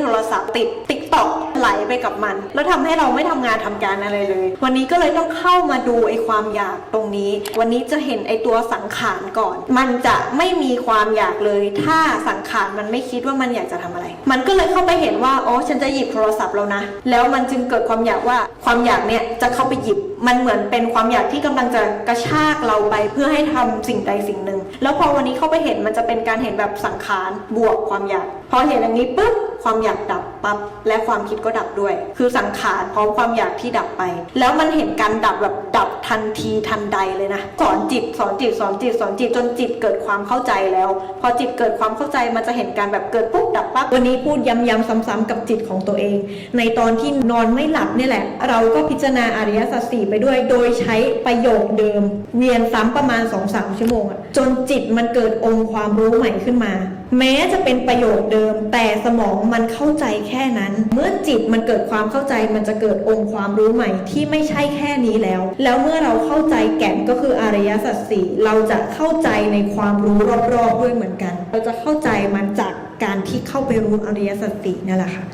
โทรศัพท์ติดติ๊กต็อกไหลไปกับมัน แล้วทำให้เราไม่ทำงานทำการอะไรเลย วันนี้ก็เลยต้องเข้ามาดูไอ้ความอยากตรงนี้ วันนี้จะเห็นไอ้ตัวสังขารก่อน มันจะไม่มีความอยากเลย ถ้าสังขารมันไม่คิดว่ามันอยากจะทำอะไร มันก็เลยเข้าไปเห็นว่าอ๋อฉันจะหยิบโทรศัพท์แล้วนะ แล้วมันจึงเกิดความอยากว่าความอยากเนี่ยจะเข้าไปหยิบ มันเหมือนเป็นความอยากที่กำลังจะกระชากเราไปเพื่อให้ทำสิ่งใดสิ่งหนึ่ง แล้วพอวันนี้เข้าไปเห็นมันจะเป็นการเห็นแบบสังขารบวกความอยาก พอเห็นอย่างนี้ปุ๊บความอยากดับปั๊บและความคิดก็ดับด้วย คือสังขารพร้อมความอยากที่ดับไป แล้วมันเห็นการดับแบบดับทันทีทันใดเลยนะสอนจิตสอนจิตสอนจิตสอนจิตจนจิตเกิดความเข้าใจแล้ว พอจิตเกิดความเข้าใจมันจะเห็นการแบบเกิดปุ๊บดับปั๊บวันนี้พูดย้ำๆซ้ำๆกับจิตของตัวเอง ในตอนที่นอนไม่หลับนี่แหละ เราก็พิจารณาอริยสัจสี่ไปด้วย โดยใช้ประโยคเดิม เวียนซ้ำประมาณ2-3ชั่วโมงจนจิตมันเกิดองค์ความรู้ใหม่ขึ้นมา แม้จะเป็นประโยคเดิม แต่สมองมันเข้าใจแค่นั้น เมื่อจิตมันเกิดความเข้าใจมันจะเกิดองค์ความรู้ใหม่ ที่ไม่ใช่แค่นี้แล้ว แล้วเมื่อเราเข้าใจแก่นก็คืออริยสัจสี่เราจะเข้าใจในความรู้รอบๆด้วยเหมือนกัน เราจะเข้าใจมันจากการที่เข้าไปรู้อริยสัจสี่นั่นแหละค่ะ